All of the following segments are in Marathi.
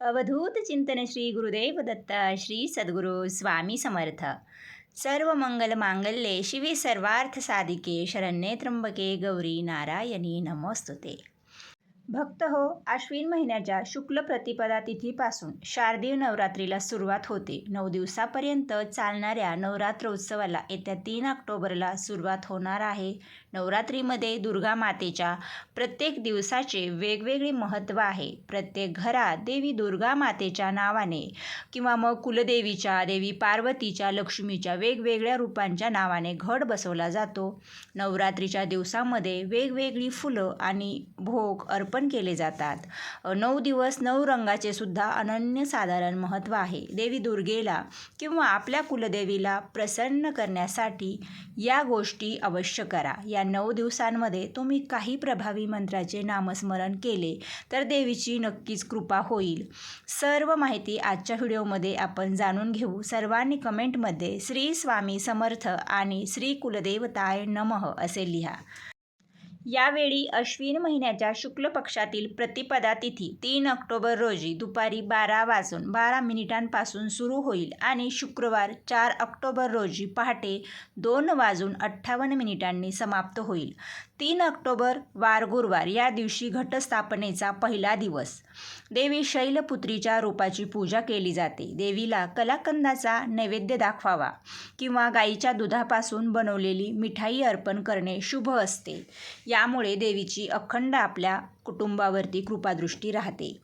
अवधूत चिंतन श्री गुरुदेव दत्त श्री सद्गुरू स्वामी समर्थ. सर्व मंगल मांगल्ये शिवे सर्वार्थ साधिके शरण्ये त्र्यंबके गौरी नारायणी नमोस्तुते. भक्त हो आश्विन महिन्याच्या शुक्ल प्रतिपदा तिथीपासून शारदीय नवरात्रीला सुरुवात होते. नऊ दिवसापर्यंत चालणाऱ्या नवरात्रोत्सवाला येत्या तीन ऑक्टोबरला सुरुवात होणार आहे. नवरात्रीमध्ये दुर्गा मातेच्या प्रत्येक दिवसाचे वेगवेगळे महत्त्व आहे. प्रत्येक घरात देवी दुर्गा मातेच्या नावाने किंवा मग कुलदेवीच्या देवी पार्वतीच्या लक्ष्मीच्या वेगवेगळ्या रूपांच्या नावाने घट बसवला जातो. नवरात्रीच्या दिवसामध्ये वेगवेगळी फुलं आणि भोग अर्पण केले जातात. नऊ दिवस नऊ रंगाचे सुद्धा अनन्यसाधारण महत्त्व आहे. देवी दुर्गेला किंवा आपल्या कुलदेवीला प्रसन्न करण्यासाठी या गोष्टी अवश्य करा. या नऊ दिवसांमध्ये तुम्ही काही प्रभावी मंत्राचे नामस्मरण केले तर देवीची नक्कीच कृपा होईल. सर्व माहिती आजच्या व्हिडिओमध्ये आपण जाणून घेऊ. सर्वांनी कमेंटमध्ये श्री स्वामी समर्थ आणि श्री कुलदेवताय नमः असे लिहा. यावेळी अश्विन महिन्याच्या शुक्ल पक्षातील प्रतिपदा तिथी तीन ऑक्टोबर रोजी दुपारी बारा वाजून बारा मिनिटांपासून सुरू होईल आणि शुक्रवार चार ऑक्टोबर रोजी पहाटे दोन वाजून अठ्ठावन्न मिनिटांनी समाप्त होईल. तीन ऑक्टोबर वार गुरुवार या दिवशी घटस्थापनेचा पहिला दिवस. देवी शैलपुत्रीच्या रूपाची पूजा केली जाते. देवीला कलाकंदाचा नैवेद्य दाखवावा किंवा गाईच्या दुधापासून बनवलेली मिठाई अर्पण करणे शुभ असते. यामुळे देवीची अखंड आपल्या कुटुंबावरती कृपादृष्टी राहते.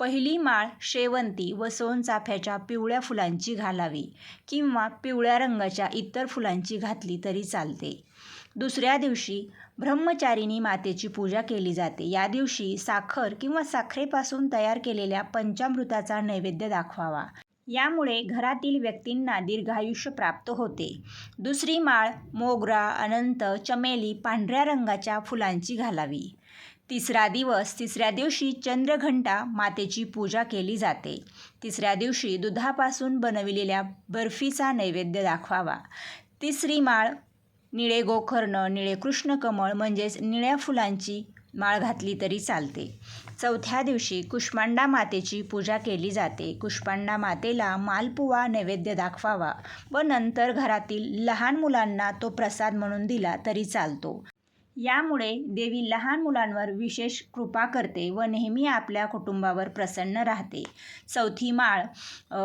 पहिली माळ शेवंती व सोनचाफ्याच्या पिवळ्या फुलांची घालावी किंवा पिवळ्या रंगाच्या इतर फुलांची घातली तरी चालते. दुसऱ्या दिवशी ब्रह्मचारिणी मातेची पूजा केली जाते. या दिवशी साखर किंवा साखरेपासून तयार केलेल्या पंचामृताचा नैवेद्य दाखवावा. यामुळे घरातील व्यक्तींना दीर्घायुष्य प्राप्त होते. दुसरी माळ मोगरा अनंत चमेली पांढऱ्या रंगाच्या फुलांची घालावी. तिसरा दिवस तिसऱ्या दिवशी चंद्रघंटा मातेची पूजा केली जाते. तिसऱ्या दिवशी दुधापासून बनविलेल्या बर्फीचा नैवेद्य दाखवावा. तिसरी माळ निळे गोखर्ण निळे कृष्णकमळ म्हणजेच निळ्या फुलांची माळ घातली तरी चालते. चौथ्या दिवशी कुष्मांडा मातेची पूजा केली जाते. कुष्मांडा मातेला मालपुवा नैवेद्य दाखवावा व नंतर घरातील लहान मुलांना तो प्रसाद म्हणून दिला तरी चालतो. यामुळे देवी लहान मुलांवर विशेष कृपा करते व नेहमी आपल्या कुटुंबावर प्रसन्न राहते. चौथी माळ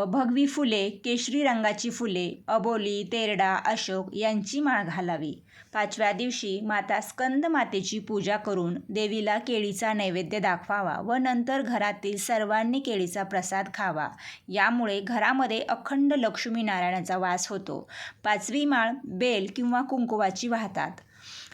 भगवी फुले केशरी रंगाची फुले अबोली तेरडा अशोक यांची माळ घालावी. पाचव्या दिवशी माता स्कंद मातेची पूजा करून देवीला केळीचा नैवेद्य दाखवावा व नंतर घरातील सर्वांनी केळीचा प्रसाद खावा. यामुळे घरामध्ये अखंड लक्ष्मीनारायणाचा वास होतो. पाचवी माळ बेल किंवा कुंकुवाची वाहतात.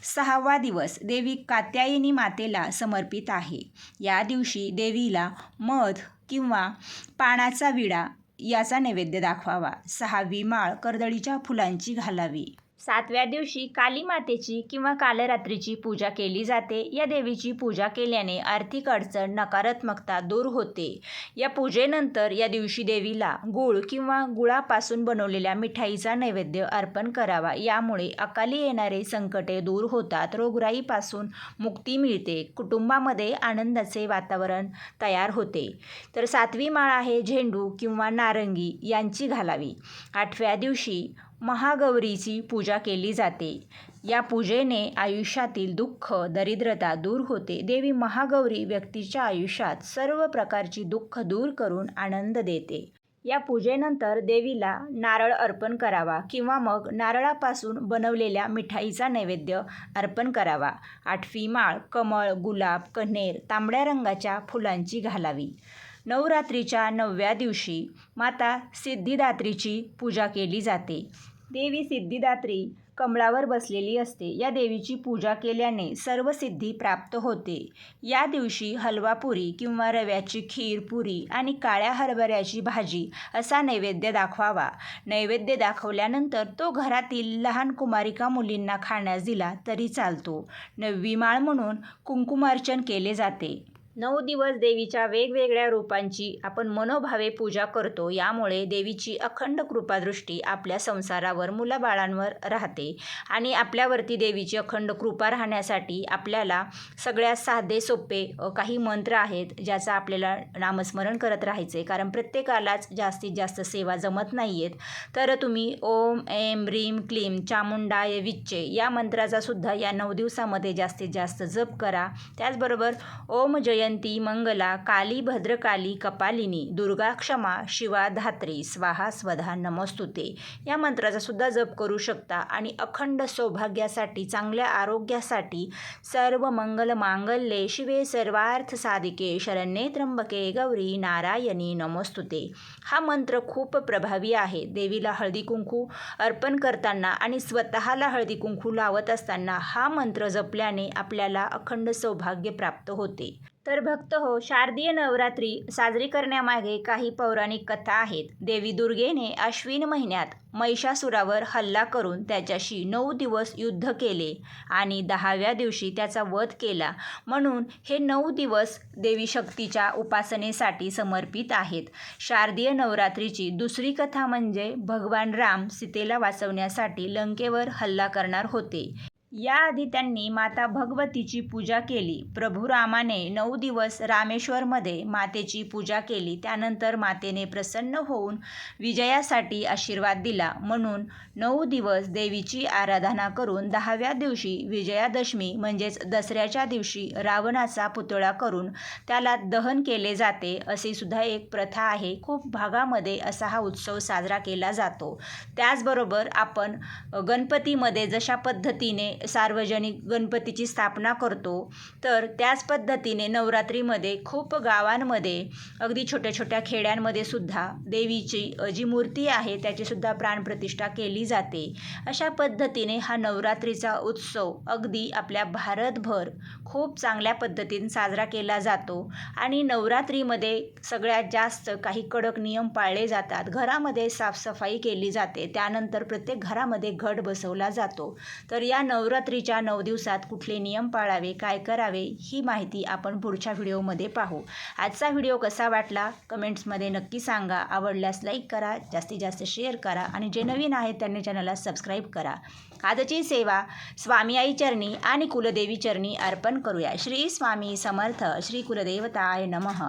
सहावा दिवस देवी कात्यायनी मातेला समर्पित आहे. या दिवशी देवीला मध किंवा पानाचा विडा याचा नैवेद्य दाखवावा. सहावी माळ कर्दळीच्या फुलांची घालावी. सातव्या दिवशी काली मातेची किंवा कालरात्रीची पूजा केली जाते. या देवीची पूजा केल्याने आर्थिक अडचण नकारात्मकता दूर होते. या पूजेनंतर या दिवशी देवीला गुळ किंवा गुळापासून बनवलेल्या मिठाईचा नैवेद्य अर्पण करावा. यामुळे अकाली येणारे संकटे दूर होतात. रोगराईपासून मुक्ती मिळते. कुटुंबामध्ये आनंदाचे वातावरण तयार होते. तर सातवी माळ आहे झेंडू किंवा नारंगी यांची घालावी. आठव्या दिवशी महागौरीची पूजा केली जाते. या पूजेने आयुष्यातील दुःख दरिद्रता दूर होते. देवी महागौरी व्यक्तीच्या आयुष्यात सर्व प्रकारची दुःख दूर करून आनंद देते. या पूजेनंतर देवीला नारळ अर्पण करावा किंवा मग नारळापासून बनवलेल्या मिठाईचा नैवेद्य अर्पण करावा. आठवी माळ कमळ गुलाब कन्हेर तांबड्या रंगाच्या फुलांची घालावी. नवरात्रीच्या नवव्या दिवशी माता सिद्धिदात्रीची पूजा केली जाते. देवी सिद्धिदात्री कमळावर बसलेली असते. या देवीची पूजा केल्याने सर्व सिद्धी प्राप्त होते. या दिवशी हलवापुरी किंवा रव्याची खीर पुरी आणि काळ्या हरभऱ्याची भाजी असा नैवेद्य दाखवावा. नैवेद्य दाखवल्यानंतर तो घरातील लहान कुमारिका मुलींना खाण्यास दिला तरी चालतो. नववी माळ म्हणून कुंकुमार्चन केले जाते. नऊ दिवस देवीच्या वेगवेगळ्या रूपांची आपण मनोभावे पूजा करतो. यामुळे देवीची अखंड कृपादृष्टी आपल्या संसारावर मुलाबाळांवर राहते. आणि आपल्यावरती देवीची अखंड कृपा राहण्यासाठी आपल्याला सगळ्यात साधे सोपे काही मंत्र आहेत ज्याचं आपल्याला नामस्मरण करत राहायचे. कारण प्रत्येकालाच जास्तीत जास्त सेवा जमत नाही आहेत तर तुम्ही ओम एम ह्रीं क्लीं चामुंडाय विच्चे या मंत्राचा सुद्धा या नऊ दिवसामध्ये जास्तीत जास्त जप करा. त्याचबरोबर ओम जय जयंती मंगला काली भद्रकाली कपालिनी दुर्गा क्षमा शिवा धात्री स्वाहा स्वधा नमस्तुते. या मंत्राचा सुद्धा जप करू शकता आणि अखंड सौभाग्यासाठी चांगल्या आरोग्यासाठी सर्व मंगल मांगल्ये शिवे सर्वार्थ साधिके शरण्ये त्र्यंबके गौरी नारायणी नमस्तुते. हा मंत्र खूप प्रभावी आहे. देवीला हळदी कुंकू अर्पण करताना आणि स्वतःला हळदी कुंकू लावत असताना हा मंत्र जपल्याने आपल्याला अखंड सौभाग्य प्राप्त होते. तर भक्त हो शारदीय नवरात्री साजरी करण्यामागे काही पौराणिक कथा आहेत. देवी दुर्गेने अश्विन महिन्यात महिषासुरावर हल्ला करून त्याच्याशी नऊ दिवस युद्ध केले आणि दहाव्या दिवशी त्याचा वध केला. म्हणून हे नऊ दिवस देवी शक्तीच्या उपासनेसाठी समर्पित आहेत. शारदीय नवरात्रीची दुसरी कथा म्हणजे भगवान राम सीतेला वाचवण्यासाठी लंकेवर हल्ला करणार होते. याआधी त्यांनी माता भगवतीची पूजा केली. प्रभू रामाने नऊ दिवस रामेश्वरमध्ये मातेची पूजा केली. त्यानंतर मातेने प्रसन्न होऊन विजयासाठी आशीर्वाद दिला. म्हणून नऊ दिवस देवीची आराधना करून दहाव्या दिवशी विजयादशमी म्हणजेच दसऱ्याच्या दिवशी रावणाचा पुतळा करून त्याला दहन केले जाते अशी सुद्धा एक प्रथा आहे. खूप भागामध्ये असा हा उत्सव साजरा केला जातो. त्याचबरोबर आपण गणपतीमध्ये जशा पद्धतीने सार्वजनिक गणपतीची स्थापना करतो. तर त्याच पद्धतीने नवरात्रीमध्ये खूप गावांमध्ये अगदी छोट्या छोट्या खेड्यांमध्ये सुद्धा देवीची जी मूर्ती आहे त्याचीसुद्धा प्राणप्रतिष्ठा केली जाते. अशा पद्धतीने हा नवरात्रीचा उत्सव अगदी आपल्या भारतभर खूप चांगल्या पद्धतीने साजरा केला जातो. आणि नवरात्रीमध्ये सगळ्यात जास्त काही कडक नियम पाळले जातात. घरामध्ये साफसफाई केली जाते. त्यानंतर प्रत्येक घरामध्ये घट बसवला जातो. तर या नवरात्रीच्या नऊ दिवसात कुठले नियम पाळावे काय करावे ही माहिती आपण पुढच्या व्हिडिओमध्ये पाहू. आजचा व्हिडिओ कसा वाटला? कमेंट्समध्ये नक्की सांगा. आवडल्यास लाईक करा जास्तीत जास्त शेअर करा आणि जे नवीन आहेत त्यांनी चॅनलला सबस्क्राईब करा. आजची सेवा स्वामी आई चरणी आणि कुलदेवी चरणी अर्पण करूया. श्री स्वामी समर्थ. श्री कुलदेवताय नमः.